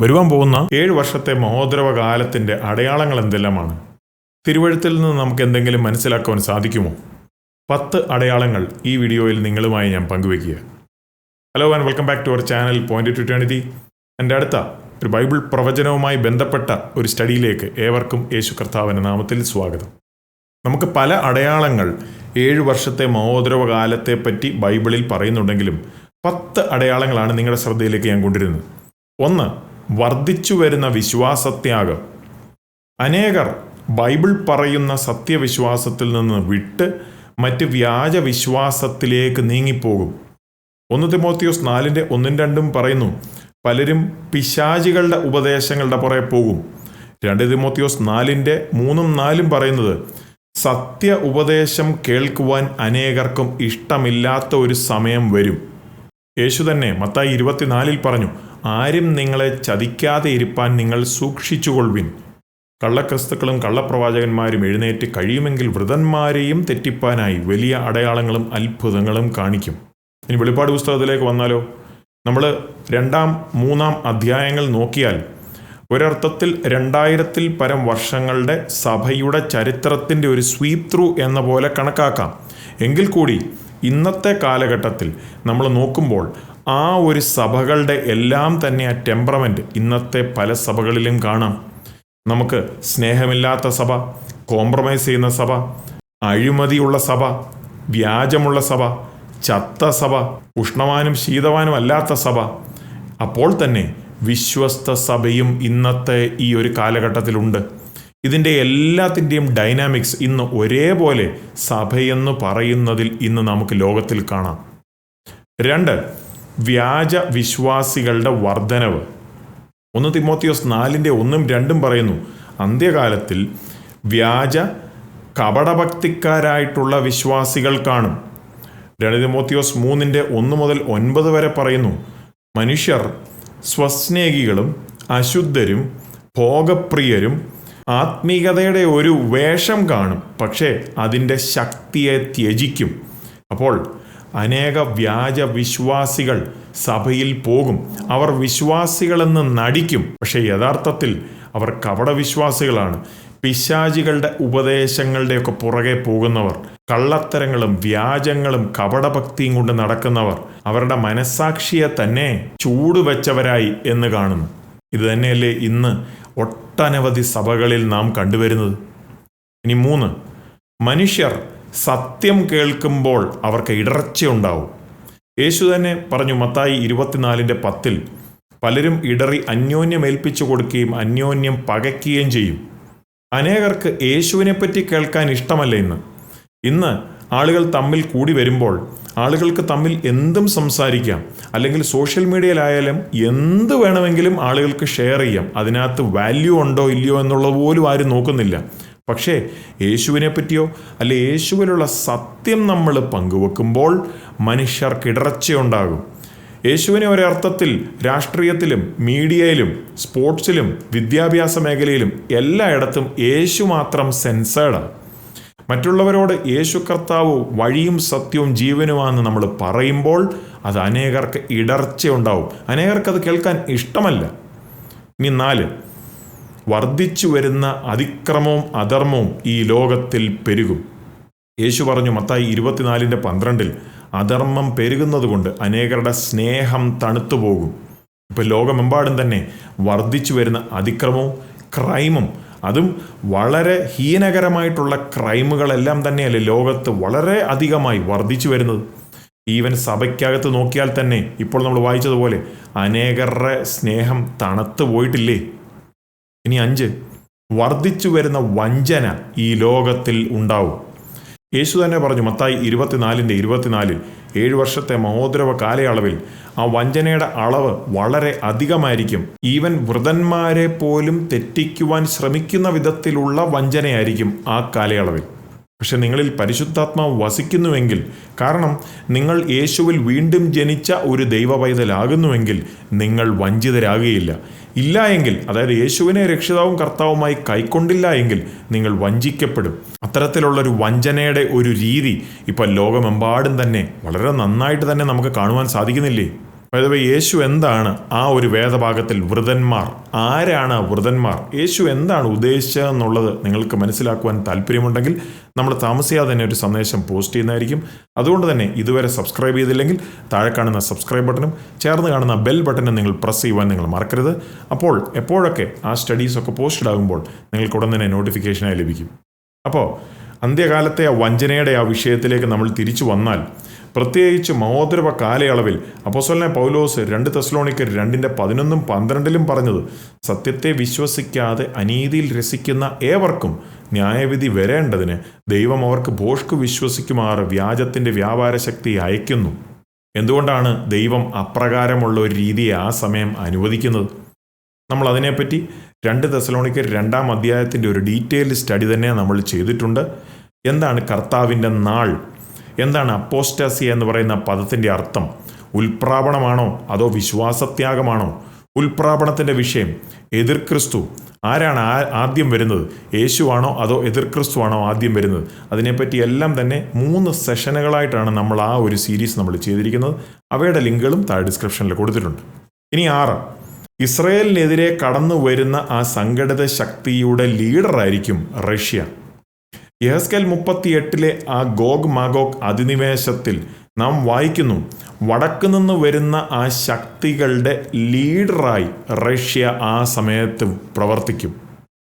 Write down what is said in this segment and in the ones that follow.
വരുവാൻ പോകുന്ന ഏഴ് വർഷത്തെ മഹോദ്രവ കാലത്തിന്റെ അടയാളങ്ങൾ എന്തെല്ലാമാണ്? തിരുവഴുത്തിൽ നിന്ന് നമുക്ക് എന്തെങ്കിലും മനസ്സിലാക്കുവാൻ സാധിക്കുമോ? പത്ത് അടയാളങ്ങൾ ഈ വീഡിയോയിൽ നിങ്ങളുമായി ഞാൻ പങ്കുവയ്ക്കുക. Hello and welcome back to our channel point two എന്റെ അടുത്ത ഒരു ബൈബിൾ പ്രവചനവുമായി ബന്ധപ്പെട്ട ഒരു സ്റ്റഡിയിലേക്ക് ഏവർക്കും യേശു കർത്താവിന്റെ നാമത്തിൽ സ്വാഗതം. നമുക്ക് പല അടയാളങ്ങൾ ഏഴ് വർഷത്തെ മഹോദരവ കാലത്തെ പറ്റി ബൈബിളിൽ പറയുന്നുണ്ടെങ്കിലും പത്ത് അടയാളങ്ങളാണ് നിങ്ങളുടെ ശ്രദ്ധയിലേക്ക് ഞാൻ കൊണ്ടിരുന്നത് ഒന്ന് വർദ്ധിച്ചു വരുന്ന വിശ്വാസത്യാഗം. അനേകർ ബൈബിൾ പറയുന്ന സത്യവിശ്വാസത്തിൽ നിന്ന് വിട്ട് മറ്റ് വ്യാജ വിശ്വാസത്തിലേക്ക് നീങ്ങിപ്പോകും. ഒന്ന് തിമോത്തിയോസ് നാലിന്റെ ഒന്നും രണ്ടും പറയുന്നു പലരും പിശാചികളുടെ ഉപദേശങ്ങളുടെ പുറകെ പോകും. രണ്ട് തിമോത്തിയോസ് നാലിന്റെ മൂന്നും നാലും പറയുന്നത് സത്യ ഉപദേശം കേൾക്കുവാൻ അനേകർക്കും ഇഷ്ടമില്ലാത്ത ഒരു സമയം വരും. യേശു തന്നെ മത്തായി ഇരുപത്തിനാലിൽ പറഞ്ഞു ആരും നിങ്ങളെ ചതിക്കാതെ ഇരിപ്പാൻ നിങ്ങൾ സൂക്ഷിച്ചുകൊള്ളുവിൻ. കള്ളക്രിസ്തുക്കളും കള്ളപ്രവാചകന്മാരും എഴുന്നേറ്റ് കഴിയുമെങ്കിൽ വൃതന്മാരെയും തെറ്റിപ്പാനായി വലിയ അടയാളങ്ങളും അത്ഭുതങ്ങളും കാണിക്കും. ഇനി വെളിപ്പാട് പുസ്തകത്തിലേക്ക് വന്നാലോ? നമ്മൾ രണ്ടാം മൂന്നാം അധ്യായങ്ങൾ നോക്കിയാൽ ഒരർത്ഥത്തിൽ രണ്ടായിരത്തിൽ പരം വർഷങ്ങളുടെ സഭയുടെ ചരിത്രത്തിന്റെ ഒരു സ്വീപ് ത്രൂ എന്ന പോലെ കണക്കാക്കാം. എങ്കിൽ കൂടി ഇന്നത്തെ കാലഘട്ടത്തിൽ നമ്മൾ നോക്കുമ്പോൾ ആ ഒരു സഭകളുടെ എല്ലാം തന്നെ ആ ടെമ്പറമെന്റ് ഇന്നത്തെ പല സഭകളിലും കാണാം. നമുക്ക് സ്നേഹമില്ലാത്ത സഭ കോംപ്രമൈസ് ചെയ്യുന്ന സഭ അഴിമതിയുള്ള സഭ വ്യാജമുള്ള സഭ ചത്ത സഭ ഉഷ്ണവാനും ശീതവാനും അല്ലാത്ത സഭ. അപ്പോൾ തന്നെ വിശ്വസ്ത സഭയും ഇന്നത്തെ ഈ ഒരു കാലഘട്ടത്തിലുണ്ട്. ഇതിന്റെ എല്ലാത്തിന്റെയും ഡൈനാമിക്സ് ഇന്ന് ഒരേപോലെ സഭയെന്ന് പറയുന്നതിൽ ഇന്ന് നമുക്ക് ലോകത്തിൽ കാണാം. രണ്ട് വ്യാജ വിശ്വാസികളുടെ വർധനവ് ഒന്ന് തിമോത്തിയോസ് നാലിന്റെ ഒന്നും രണ്ടും പറയുന്നു അന്ത്യകാലത്തിൽ വ്യാജ കപടഭക്തിക്കാരായിട്ടുള്ള വിശ്വാസികൾ കാണും രണ്ട് തിമോത്തിയോസ് മൂന്നിന്റെ ഒന്ന് മുതൽ ഒൻപത് വരെ പറയുന്നു മനുഷ്യർ സ്വസ്നേഹികളും അശുദ്ധരും ഭോഗപ്രിയരും ആത്മീകതയുടെ ഒരു വേഷം കാണും പക്ഷേ അതിന്റെ ശക്തിയെ ത്യജിക്കും. അപ്പോൾ അനേക വ്യാജ വിശ്വാസികൾ സഭയിൽ പോകും. അവർ വിശ്വാസികളെന്ന് നടിക്കും. പക്ഷേ യഥാർത്ഥത്തിൽ അവർ കപടവിശ്വാസികളാണ്. പിശാചികളുടെ ഉപദേശങ്ങളുടെയൊക്കെ പുറകെ പോകുന്നവർ കള്ളത്തരങ്ങളും വ്യാജങ്ങളും കപടഭക്തിയും കൊണ്ട് നടക്കുന്നവർ അവരുടെ മനസ്സാക്ഷിയെ തന്നെ ചൂടുവെച്ചവരായി എന്ന് കാണുന്നു. ഇത് തന്നെയല്ലേ ഇന്ന് ഒട്ടനവധി സഭകളിൽ നാം കണ്ടുവരുന്നത്? ഇനി മൂന്ന്. മനുഷ്യർ സത്യം കേൾക്കുമ്പോൾ അവർക്ക് ഇടർച്ചയുണ്ടാവും യേശു തന്നെ പറഞ്ഞു മത്തായി ഇരുപത്തിനാലിന്റെ പത്തിൽ പലരും ഇടറി അന്യോന്യം ഏൽപ്പിച്ചു കൊടുക്കുകയും അന്യോന്യം പകയ്ക്കുകയും ചെയ്യും. അനേകർക്ക് യേശുവിനെപ്പറ്റി കേൾക്കാൻ ഇഷ്ടമല്ല ഇന്ന് ഇന്ന് ആളുകൾ തമ്മിൽ കൂടി വരുമ്പോൾ ആളുകൾക്ക് തമ്മിൽ എന്തും സംസാരിക്കാം. അല്ലെങ്കിൽ സോഷ്യൽ മീഡിയയിലായാലും എന്ത് വേണമെങ്കിലും ആളുകൾക്ക് ഷെയർ ചെയ്യാം. അതിനകത്ത് വാല്യൂ ഉണ്ടോ ഇല്ലയോ എന്നുള്ളത് പോലും ആരും നോക്കുന്നില്ല. പക്ഷേ യേശുവിനെ പറ്റിയോ അല്ലെ യേശുവിലുള്ള സത്യം നമ്മൾ പങ്കുവെക്കുമ്പോൾ മനുഷ്യർക്ക് ഇടർച്ചയുണ്ടാകും. യേശുവിനെ ഒരർത്ഥത്തിൽ രാഷ്ട്രീയത്തിലും മീഡിയയിലും സ്പോർട്സിലും വിദ്യാഭ്യാസ മേഖലയിലും എല്ലായിടത്തും യേശു മാത്രം സെൻസേർഡാണ് മറ്റുള്ളവരോട് യേശു കർത്താവ് വഴിയും സത്യവും ജീവനുമാണെന്ന് നമ്മൾ പറയുമ്പോൾ അത് അനേകർക്ക് ഇടർച്ചയുണ്ടാവും. അനേകർക്ക് അത് കേൾക്കാൻ ഇഷ്ടമല്ല. ഇനി നാല് വർദ്ധിച്ചു വരുന്ന അതിക്രമവും അധർമ്മവും ഈ ലോകത്തിൽ പെരുകും. യേശു പറഞ്ഞു മത്തായി ഇരുപത്തിനാലിന്റെ പന്ത്രണ്ടിൽ അധർമ്മം പെരുകുന്നതുകൊണ്ട് അനേകരുടെ സ്നേഹം തണുത്തു പോകും ഇപ്പോൾ ലോകമെമ്പാടും തന്നെ വർദ്ധിച്ചു വരുന്ന അതിക്രമവും ക്രൈമും അതും വളരെ ഹീനകരമായിട്ടുള്ള ക്രൈമുകളെല്ലാം തന്നെയല്ലേ ലോകത്ത് വളരെ അധികമായി വർദ്ധിച്ചു വരുന്നത്. ഈവൻ സഭയ്ക്കകത്ത് നോക്കിയാൽ തന്നെ ഇപ്പോൾ നമ്മൾ വായിച്ചതുപോലെ അനേകരുടെ സ്നേഹം തണുത്തു പോയിട്ടില്ലേ? ഇനി അഞ്ച്. വർദ്ധിച്ചു വരുന്ന വഞ്ചന ഈ ലോകത്തിൽ ഉണ്ടാവും. യേശു തന്നെ പറഞ്ഞു മത്തായി ഇരുപത്തിനാലിന്റെ ഇരുപത്തിനാലിൽ ഏഴ് വർഷത്തെ മഹോദരവ കാലയളവിൽ ആ വഞ്ചനയുടെ അളവ് വളരെ അധികമായിരിക്കും. ഈവൻ വൃതന്മാരെ പോലും തെറ്റിക്കുവാൻ ശ്രമിക്കുന്ന വിധത്തിലുള്ള വഞ്ചനയായിരിക്കും ആ കാലയളവിൽ. പക്ഷെ നിങ്ങളിൽ പരിശുദ്ധാത്മാവ് വസിക്കുന്നുവെങ്കിൽ കാരണം നിങ്ങൾ യേശുവിൽ വീണ്ടും ജനിച്ച ഒരു ദൈവ പൈതലാകുന്നുവെങ്കിൽ നിങ്ങൾ വഞ്ചിതരാകുകയില്ല. ഇല്ല എങ്കിൽ അതായത് യേശുവിനെ രക്ഷിതാവും കർത്താവുമായി കൈക്കൊണ്ടില്ല എങ്കിൽ നിങ്ങൾ വഞ്ചിക്കപ്പെടും. അത്തരത്തിലുള്ളൊരു വഞ്ചനയുടെ ഒരു രീതി ഇപ്പം ലോകമെമ്പാടും തന്നെ വളരെ നന്നായിട്ട് തന്നെ നമുക്ക് കാണുവാൻ സാധിക്കുന്നില്ലേ? അതായത് യേശു എന്താണ് ആ ഒരു വേദഭാഗത്തിൽ വൃതന്മാർ? ആരാണ് വൃതന്മാർ? യേശു എന്താണ് ഉദ്ദേശിച്ചതെന്നുള്ളത് നിങ്ങൾക്ക് മനസ്സിലാക്കുവാൻ താല്പര്യമുണ്ടെങ്കിൽ നമ്മൾ താമസിയാതെ തന്നെ ഒരു സന്ദേശം പോസ്റ്റ് ചെയ്യുന്നതായിരിക്കും. അതുകൊണ്ട് തന്നെ ഇതുവരെ സബ്സ്ക്രൈബ് ചെയ്തില്ലെങ്കിൽ താഴെ കാണുന്ന സബ്സ്ക്രൈബ് ബട്ടണും ചേർന്ന് കാണുന്ന ബെൽ ബട്ടണും നിങ്ങൾ പ്രസ് ചെയ്യുവാൻ നിങ്ങൾ മറക്കരുത്. അപ്പോൾ എപ്പോഴൊക്കെ ആ സ്റ്റഡീസൊക്കെ പോസ്റ്റഡ് ആകുമ്പോൾ നിങ്ങൾക്ക് ഉടൻ തന്നെ നോട്ടിഫിക്കേഷനായി ലഭിക്കും. അപ്പോൾ അന്ത്യകാലത്തെ ആ വഞ്ചനയുടെ ആ വിഷയത്തിലേക്ക് നമ്മൾ തിരിച്ചു വന്നാൽ പ്രത്യേകിച്ച് മഹോദരവ കാലയളവിൽ അപ്പോസ്വലിനെ പൗലോസ് രണ്ട് തെസ്ലോണിക്കർ രണ്ടിന്റെ പതിനൊന്നും പന്ത്രണ്ടിലും പറഞ്ഞത് സത്യത്തെ വിശ്വസിക്കാതെ അനീതിയിൽ രസിക്കുന്ന ഏവർക്കും ന്യായവിധി വരേണ്ടതിന് ദൈവം അവർക്ക് ഭോഷ്കു വിശ്വസിക്കുമാറ് വ്യാജത്തിന്റെ വ്യാപാര ശക്തി അയക്കുന്നു എന്തുകൊണ്ടാണ് ദൈവം അപ്രകാരമുള്ള ഒരു രീതിയെ ആ സമയം അനുവദിക്കുന്നത്? നമ്മൾ അതിനെപ്പറ്റി രണ്ട് തെസലോണിക്കർ രണ്ടാം അധ്യായത്തിന്റെ ഒരു ഡീറ്റെയിൽഡ് സ്റ്റഡി തന്നെ നമ്മൾ ചെയ്തിട്ടുണ്ട്. എന്താണ് കർത്താവിന്റെ നാൾ? എന്താണ് അപ്പോസ്റ്റാസി എന്ന് പറയുന്ന പദത്തിന്റെ അർത്ഥം? ഉൽപ്രാപണമാണോ അതോ വിശ്വാസത്യാഗമാണോ? ഉൽപ്രാപണത്തിന്റെ വിഷയം എതിർ ക്രിസ്തു. ആരാണ് ആദ്യം വരുന്നത്? യേശുവാണോ അതോ എതിർ ക്രിസ്തു ആണോ ആദ്യം വരുന്നത്? അതിനെപ്പറ്റി എല്ലാം തന്നെ മൂന്ന് സെഷനുകളായിട്ടാണ് നമ്മൾ ആ ഒരു സീരീസ് നമ്മൾ ചെയ്തിരിക്കുന്നത്. അവയുടെ ലിങ്കുകളും താഴെ ഡിസ്ക്രിപ്ഷനിൽ കൊടുത്തിട്ടുണ്ട്. ഇനി ആറ്. ഇസ്രയേലിനെതിരെ കടന്നു വരുന്ന ആ സംഘടിത ശക്തിയുടെ ലീഡറായിരിക്കും റഷ്യ. യഹസ്കൽ മുപ്പത്തിയെട്ടിലെ ആ ഗോഗ് മാഗോഗ് അധിനിവേശത്തിൽ നാം വായിക്കുന്നു വടക്കു നിന്ന് വരുന്ന ആ ശക്തികളുടെ ലീഡറായി റഷ്യ ആ സമയത്ത് പ്രവർത്തിക്കും.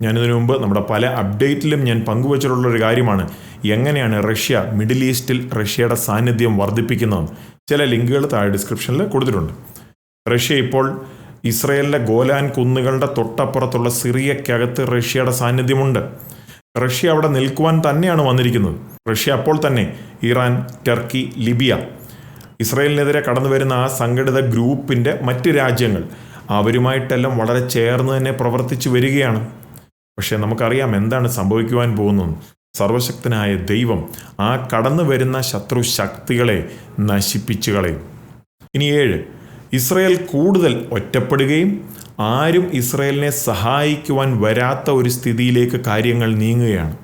ഞാനിതിനു മുമ്പ് നമ്മുടെ പല അപ്ഡേറ്റിലും ഞാൻ പങ്കുവച്ചിട്ടുള്ള ഒരു കാര്യമാണ് എങ്ങനെയാണ് റഷ്യ മിഡിൽ ഈസ്റ്റിൽ റഷ്യയുടെ സാന്നിധ്യം വർദ്ധിപ്പിക്കുന്നത് ചില ലിങ്കുകൾ താഴെ ഡിസ്ക്രിപ്ഷനിൽ കൊടുത്തിട്ടുണ്ട്. റഷ്യ ഇപ്പോൾ ഇസ്രയേലിലെ ഗോലാൻ കുന്നുകളുടെ തൊട്ടപ്പുറത്തുള്ള സിറിയക്കകത്ത് റഷ്യയുടെ സാന്നിധ്യമുണ്ട്. റഷ്യ അവിടെ നിൽക്കുവാൻ തന്നെയാണ് വന്നിരിക്കുന്നത്. റഷ്യ അപ്പോൾ തന്നെ ഇറാൻ ടർക്കി ലിബിയ. ഇസ്രയേലിനെതിരെ കടന്നു വരുന്ന ആ സംഘടിത ഗ്രൂപ്പിന്റെ മറ്റ് രാജ്യങ്ങൾ അവരുമായിട്ടെല്ലാം വളരെ ചേർന്ന് തന്നെ പ്രവർത്തിച്ചു വരികയാണ്. പക്ഷേ നമുക്കറിയാം എന്താണ് സംഭവിക്കുവാൻ പോകുന്നത് സർവശക്തനായ ദൈവം ആ കടന്നു വരുന്ന ശത്രു ശക്തികളെ നശിപ്പിച്ചു കളയും. ഇനി ഏഴ് ഇസ്രയേൽ കൂടുതൽ ഒറ്റപ്പെടുകയും ആരും ഇസ്രയേലിനെ സഹായിക്കുവാൻ വരാത്ത ഒരു സ്ഥിതിയിലേക്ക് കാര്യങ്ങൾ നീങ്ങുകയാണ്.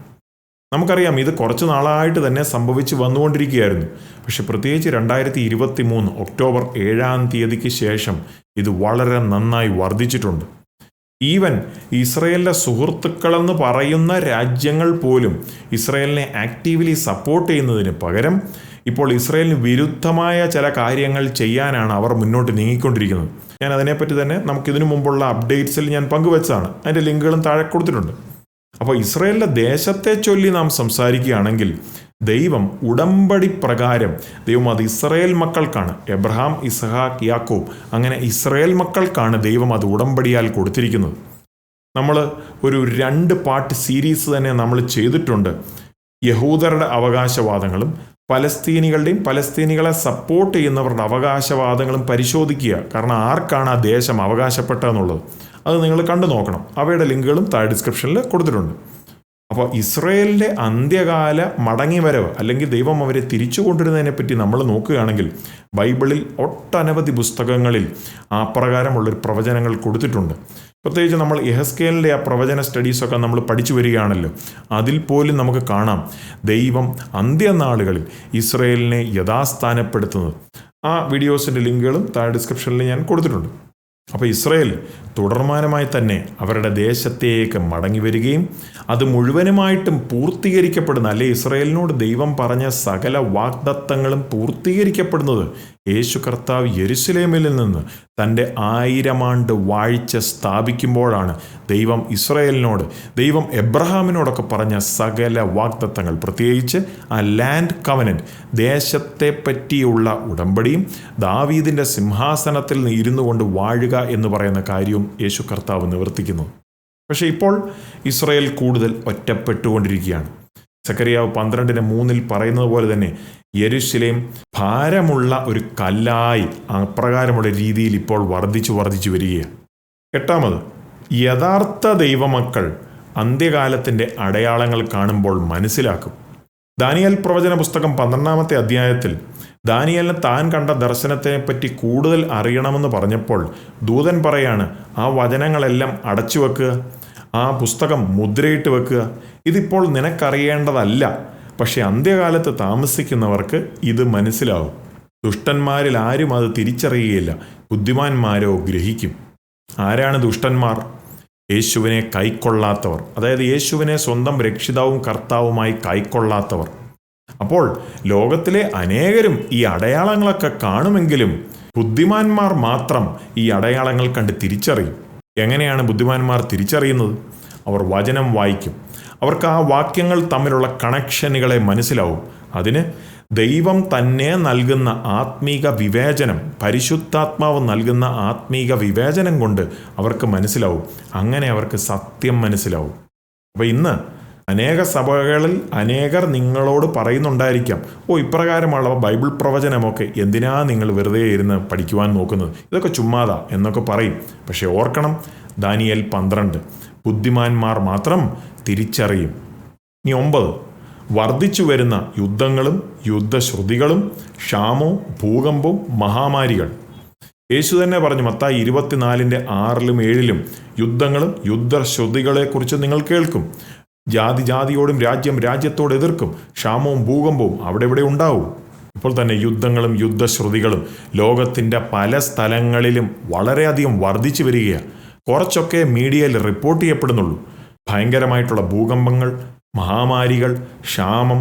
നമുക്കറിയാം ഇത് കുറച്ച് നാളായിട്ട് തന്നെ സംഭവിച്ചു വന്നുകൊണ്ടിരിക്കുകയായിരുന്നു. പക്ഷെ പ്രത്യേകിച്ച് രണ്ടായിരത്തി ഇരുപത്തി മൂന്ന് ഒക്ടോബർ ഏഴാം തീയതിക്ക് ശേഷം ഇത് വളരെ നന്നായി വർദ്ധിച്ചിട്ടുണ്ട്. ഈവൻ ഇസ്രയേലിന്റെ സുഹൃത്തുക്കളെന്ന് പറയുന്ന രാജ്യങ്ങൾ പോലും ഇസ്രയേലിനെ ആക്റ്റീവ്ലി സപ്പോർട്ട് ചെയ്യുന്നതിന് പകരം ഇപ്പോൾ ഇസ്രയേലിന് വിരുദ്ധമായ ചില കാര്യങ്ങൾ ചെയ്യാനാണ് അവർ മുന്നോട്ട് നീങ്ങിക്കൊണ്ടിരിക്കുന്നത്. ഞാൻ അതിനെപ്പറ്റി തന്നെ നമുക്കിതിനു മുമ്പുള്ള അപ്ഡേറ്റ്സിൽ ഞാൻ പങ്കുവെച്ചതാണ് അതിന്റെ ലിങ്കുകളും താഴെ കൊടുത്തിട്ടുണ്ട്. അപ്പോൾ ഇസ്രയേലിന്റെ ദേശത്തെ ചൊല്ലി നാം സംസാരിക്കുകയാണെങ്കിൽ ദൈവം ഉടമ്പടി പ്രകാരം ദൈവം അത് ഇസ്രയേൽ മക്കൾക്കാണ്. എബ്രഹാം ഇസഹാക്ക് യാക്കോബ് അങ്ങനെ ഇസ്രയേൽ മക്കൾക്കാണ് ദൈവം അത് ഉടമ്പടിയാൽ കൊടുത്തിരിക്കുന്നത്. നമ്മൾ ഒരു രണ്ട് പാട്ട് സീരീസ് തന്നെ നമ്മൾ ചെയ്തിട്ടുണ്ട്. യഹൂദരുടെ അവകാശവാദങ്ങളും പലസ്തീനികളുടെയും പലസ്തീനികളെ സപ്പോർട്ട് ചെയ്യുന്നവരുടെ അവകാശവാദങ്ങളും പരിശോധിക്കുക. കാരണം ആർക്കാണ് ആ ദേശം അവകാശപ്പെട്ടതെന്നുള്ളത്? അത് നിങ്ങൾ കണ്ടു നോക്കണം. അവയുടെ ലിങ്കുകളും താഴെ ഡിസ്ക്രിപ്ഷനിൽ കൊടുത്തിട്ടുണ്ട്. അപ്പോൾ ഇസ്രയേലിന്റെ അന്ത്യകാല മടങ്ങിവരവ് അല്ലെങ്കിൽ ദൈവം അവരെ തിരിച്ചു കൊണ്ടുവരുന്നതിനെ പറ്റി നമ്മൾ നോക്കുകയാണെങ്കിൽ ബൈബിളിൽ ഒട്ടനവധി പുസ്തകങ്ങളിൽ ആ പ്രകാരമുള്ളൊരു പ്രവചനങ്ങൾ കൊടുത്തിട്ടുണ്ട്. പ്രത്യേകിച്ച് നമ്മൾ എഹസ്കേലിന്റെ ആ പ്രവചന സ്റ്റഡീസൊക്കെ നമ്മൾ പഠിച്ചു വരികയാണല്ലോ. അതിൽ പോലും നമുക്ക് കാണാം ദൈവം അന്ത്യനാളുകളിൽ ഇസ്രയേലിനെ യഥാസ്ഥാനപ്പെടുത്തുന്നത്. ആ വീഡിയോസിന്റെ ലിങ്കുകളും താഴെ ഡിസ്ക്രിപ്ഷനിൽ ഞാൻ കൊടുത്തിട്ടുണ്ട്. അപ്പോൾ ഇസ്രയേൽ തുടർമാനമായി തന്നെ അവരുടെ ദേശത്തേക്ക് മടങ്ങി വരികയും അത് മുഴുവനുമായിട്ടും പൂർത്തീകരിക്കപ്പെടുന്ന അല്ലെ ഇസ്രയേലിനോട് ദൈവം പറഞ്ഞ സകല വാഗ്ദത്തങ്ങളും പൂർത്തീകരിക്കപ്പെടുന്നത് യേശു കർത്താവ് യെരുസലേമിൽ നിന്ന് തന്റെ ആയിരം ആണ്ട് വാഴ്ച സ്ഥാപിക്കുമ്പോഴാണ് ദൈവം ഇസ്രയേലിനോട് ദൈവം എബ്രഹാമിനോടൊക്കെ പറഞ്ഞ സകല വാഗ്ദത്തങ്ങൾ. പ്രത്യേകിച്ച് ആ ലാൻഡ് കവനന്റ് ദേശത്തെ പറ്റിയുള്ള ഉടമ്പടിയും ദാവീദിന്റെ സിംഹാസനത്തിൽ ഇരുന്നു കൊണ്ട് വാഴുക എന്ന് പറയുന്ന കാര്യവും യേശു കർത്താവ് നിവർത്തിക്കുന്നു. പക്ഷേ ഇപ്പോൾ ഇസ്രയേൽ കൂടുതൽ ഒറ്റപ്പെട്ടുകൊണ്ടിരിക്കുകയാണ്. സക്കറിയാവ് പന്ത്രണ്ടിന് മൂന്നിൽ പറയുന്നത് പോലെ തന്നെ യെരുശലേം ഭാരമുള്ള ഒരു കല്ലായി അപ്രകാരമുള്ള രീതിയിൽ ഇപ്പോൾ വർദ്ധിച്ചു വർദ്ധിച്ചു വരികയാണ്. എട്ടാമത് യഥാർത്ഥ ദൈവമക്കൾ അന്ത്യകാലത്തിന്റെ അടയാളങ്ങൾ കാണുമ്പോൾ മനസ്സിലാക്കും. ദാനിയൽ പ്രവചന പുസ്തകം പന്ത്രണ്ടാമത്തെ അധ്യായത്തിൽ ദാനിയലിന് താൻ കണ്ട ദർശനത്തെപ്പറ്റി കൂടുതൽ അറിയണമെന്ന് പറഞ്ഞപ്പോൾ ദൂതൻ പറയാണ് ആ വചനങ്ങളെല്ലാം അടച്ചു വെക്കുക ആ പുസ്തകം മുദ്രയിട്ട് വെക്കുക. ഇതിപ്പോൾ നിനക്കറിയേണ്ടതല്ല. പക്ഷേ അന്ത്യകാലത്ത് താമസിക്കുന്നവർക്ക് ഇത് മനസ്സിലാവും. ദുഷ്ടന്മാരിൽ ആരും അത് തിരിച്ചറിയുകയില്ല. ബുദ്ധിമാന്മാരോ ഗ്രഹിക്കും. ആരാണ് ദുഷ്ടന്മാർ? യേശുവിനെ കൈക്കൊള്ളാത്തവർ. അതായത് യേശുവിനെ സ്വന്തം രക്ഷിതാവും കർത്താവുമായി കൈക്കൊള്ളാത്തവർ. അപ്പോൾ ലോകത്തിലെ അനേകരും ഈ അടയാളങ്ങളൊക്കെ കാണുമെങ്കിലും ബുദ്ധിമാന്മാർ മാത്രം ഈ അടയാളങ്ങൾ കണ്ട് തിരിച്ചറിയും. എങ്ങനെയാണ് ബുദ്ധിമാന്മാർ തിരിച്ചറിയുന്നത്? അവർ വചനം വായിക്കും. അവർക്ക് ആ വാക്യങ്ങൾ തമ്മിലുള്ള കണക്ഷനുകളെ മനസ്സിലാവും. അതിന് ദൈവം തന്നെ നൽകുന്ന ആത്മീക വിവേചനം പരിശുദ്ധാത്മാവ് നൽകുന്ന ആത്മീക വിവേചനം കൊണ്ട് അവർക്ക് മനസ്സിലാവും. അങ്ങനെ അവർക്ക് സത്യം മനസ്സിലാവും. അപ്പോൾ ഇന്ന് അനേക സഭകളിൽ അനേകർ നിങ്ങളോട് പറയുന്നുണ്ടായിരിക്കാം. ഓ ഇപ്രകാരമുള്ള ബൈബിൾ പ്രവചനമൊക്കെ. എന്തിനാ നിങ്ങൾ വെറുതെ ഇരുന്ന് പഠിക്കുവാൻ നോക്കുന്നത്? ഇതൊക്കെ ചുമ്മാതാ എന്നൊക്കെ പറയും. പക്ഷേ ഓർക്കണം ദാനിയൽ പന്ത്രണ്ട്. ബുദ്ധിമാന്മാർ മാത്രം തിരിച്ചറിയും. ഇനി ഒമ്പത്. വർദ്ധിച്ചു വരുന്ന യുദ്ധങ്ങളും യുദ്ധശ്രുതികളും ക്ഷാമവും ഭൂകമ്പവും മഹാമാരികൾ. യേശു തന്നെ പറഞ്ഞു മത്തായി ഇരുപത്തിനാലിന്റെ ആറിലും ഏഴിലും യുദ്ധങ്ങളും യുദ്ധശ്രുതികളെക്കുറിച്ച് നിങ്ങൾ കേൾക്കും. ജാതി ജാതിയോടും രാജ്യം രാജ്യത്തോട് എതിർക്കും. ക്ഷാമവും ഭൂകമ്പവും അവിടെ ഇവിടെ ഉണ്ടാവും. ഇപ്പോൾ തന്നെ യുദ്ധങ്ങളും യുദ്ധശ്രുതികളും ലോകത്തിന്റെ പല സ്ഥലങ്ങളിലും വളരെയധികം വർദ്ധിച്ചു വരികയാണ്. കുറച്ചൊക്കെ മീഡിയയിൽ റിപ്പോർട്ട് ചെയ്യപ്പെടുന്നുള്ളൂ. ഭയങ്കരമായിട്ടുള്ള ഭൂകമ്പങ്ങൾ മഹാമാരികൾ ക്ഷാമം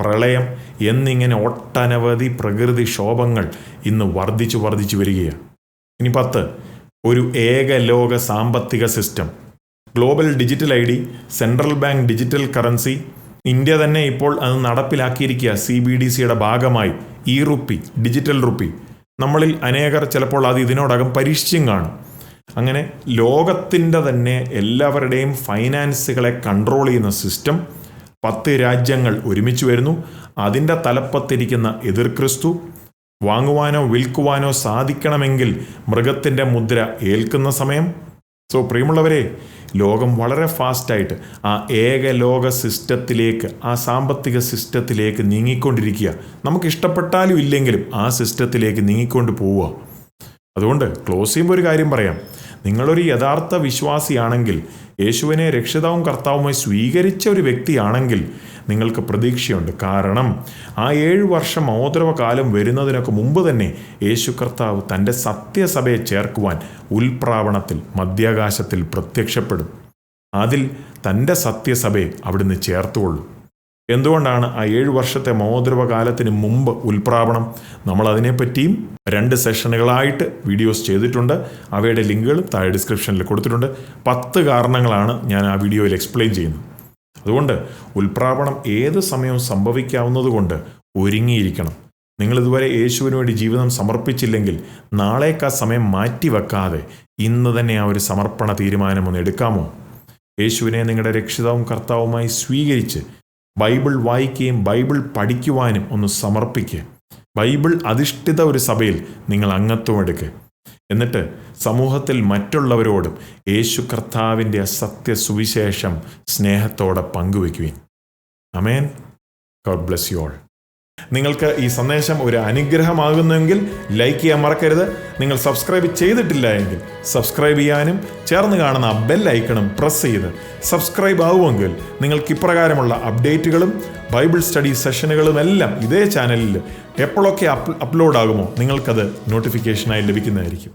പ്രളയം എന്നിങ്ങനെ ഒട്ടനവധി പ്രകൃതി ക്ഷോഭങ്ങൾ ഇന്ന് വർദ്ധിച്ചു വർദ്ധിച്ചു വരികയാണ്. ഇനി പത്ത്. ഒരു ഏകലോക സാമ്പത്തിക system. Global digital I D central bank digital currency. India തന്നെ ഇപ്പോൾ അത് നടപ്പിലാക്കിയിരിക്കുക സി ബി ഡി സിയുടെ ഭാഗമായി. E rupee digital rupee. നമ്മളിൽ അനേകർ ചിലപ്പോൾ അത് ഇതിനോടകം പരീക്ഷിച്ചും കാണും. അങ്ങനെ ലോകത്തിന്റെ തന്നെ എല്ലാവരുടെയും ഫൈനാൻസുകളെ കൺട്രോൾ ചെയ്യുന്ന സിസ്റ്റം പത്ത് രാജ്യങ്ങൾ ഒരുമിച്ച് വരുന്നു. അതിന്റെ തലപ്പത്തിരിക്കുന്ന എതിർ ക്രിസ്തു. വാങ്ങുവാനോ വിൽക്കുവാനോ സാധിക്കണമെങ്കിൽ മൃഗത്തിന്റെ മുദ്ര ഏൽക്കുന്ന സമയം. സോ പ്രിയമുള്ളവരെ ലോകം വളരെ ഫാസ്റ്റായിട്ട് ആ ഏകലോക സിസ്റ്റത്തിലേക്ക് ആ സാമ്പത്തിക സിസ്റ്റത്തിലേക്ക് നീങ്ങിക്കൊണ്ടിരിക്കുക. നമുക്ക് ഇഷ്ടപ്പെട്ടാലും ഇല്ലെങ്കിലും ആ സിസ്റ്റത്തിലേക്ക് നീങ്ങിക്കൊണ്ട് പോവുക. അതുകൊണ്ട് ക്ലോസ് ചെയ്യുമ്പോൾ ഒരു കാര്യം പറയാം. നിങ്ങളൊരു യഥാർത്ഥ വിശ്വാസിയാണെങ്കിൽ യേശുവിനെ രക്ഷിതാവും കർത്താവുമായി സ്വീകരിച്ച ഒരു വ്യക്തിയാണെങ്കിൽ നിങ്ങൾക്ക് പ്രതീക്ഷയുണ്ട്. കാരണം ആ ഏഴ് വർഷം ഓദരവ കാലം വരുന്നതിനൊക്കെ മുമ്പ് തന്നെ യേശു കർത്താവ് തന്റെ സത്യസഭയെ ചേർക്കുവാൻ ഉൽപ്രാവണത്തിൽ മധ്യാകാശത്തിൽ പ്രത്യക്ഷപ്പെടും. അതിൽ തന്റെ സത്യസഭയെ അവിടുന്ന് ചേർത്തുകൊള്ളും. എന്തുകൊണ്ടാണ് ആ ഏഴ് വർഷത്തെ മോദ്രവകാലത്തിന് മുമ്പ് ഉൽപ്രാവണം? നമ്മൾ അതിനെപ്പറ്റിയും രണ്ട് സെഷനുകളായിട്ട് വീഡിയോസ് ചെയ്തിട്ടുണ്ട്. അവയുടെ ലിങ്കുകൾ താഴെ ഡിസ്ക്രിപ്ഷനിൽ കൊടുത്തിട്ടുണ്ട്. പത്ത് കാരണങ്ങളാണ് ഞാൻ ആ വീഡിയോയിൽ എക്സ്പ്ലെയിൻ ചെയ്യുന്നത്. അതുകൊണ്ട് ഉൽപ്രാപണം ഏത് സമയവും സംഭവിക്കാവുന്നതുകൊണ്ട് ഒരുങ്ങിയിരിക്കണം. നിങ്ങൾ ഇതുവരെ യേശുവിന് വേണ്ടി ജീവിതം സമർപ്പിച്ചില്ലെങ്കിൽ നാളേക്ക് ആ സമയം മാറ്റിവെക്കാതെ ഇന്ന് തന്നെ ആ ഒരു സമർപ്പണ തീരുമാനം ഒന്ന് എടുക്കാമോ? യേശുവിനെ നിങ്ങളുടെ രക്ഷിതാവും കർത്താവുമായി സ്വീകരിച്ച് ബൈബിൾ വായിക്കുകയും ബൈബിൾ പഠിക്കുവാനും ഒന്ന് സമർപ്പിക്കുക ബൈബിൾ അധിഷ്ഠിത ഒരു സഭയിൽ നിങ്ങൾ അംഗത്വം എടുക്കുക എന്നിട്ട് സമൂഹത്തിൽ മറ്റുള്ളവരോടും യേശു കർത്താവിന്റെ സത്യ സുവിശേഷം സ്നേഹത്തോടെ പങ്കുവയ്ക്കുവിൻ. അമേൻ ഗോഡ് ബ്ലെസ് യു ഓൾ നിങ്ങൾക്ക് ഈ സന്ദേശം ഒരു അനുഗ്രഹമാകുന്നെങ്കിൽ ലൈക്ക് ചെയ്യാൻ മറക്കരുത്. നിങ്ങൾ സബ്സ്ക്രൈബ് ചെയ്തിട്ടില്ല എങ്കിൽ സബ്സ്ക്രൈബ് ചെയ്യാനും ചേർന്ന് കാണുന്ന ബെൽ ഐക്കണും പ്രസ് ചെയ്ത് സബ്സ്ക്രൈബ് ആവുമെങ്കിൽ നിങ്ങൾക്ക് ഇപ്രകാരമുള്ള അപ്ഡേറ്റുകളും ബൈബിൾ സ്റ്റഡി സെഷനുകളും എല്ലാം ഇതേ ചാനലിൽ എപ്പോഴൊക്കെ അപ്ലോഡ് ആകുമോ നിങ്ങൾക്കത് നോട്ടിഫിക്കേഷനായി ലഭിക്കുന്നതായിരിക്കും.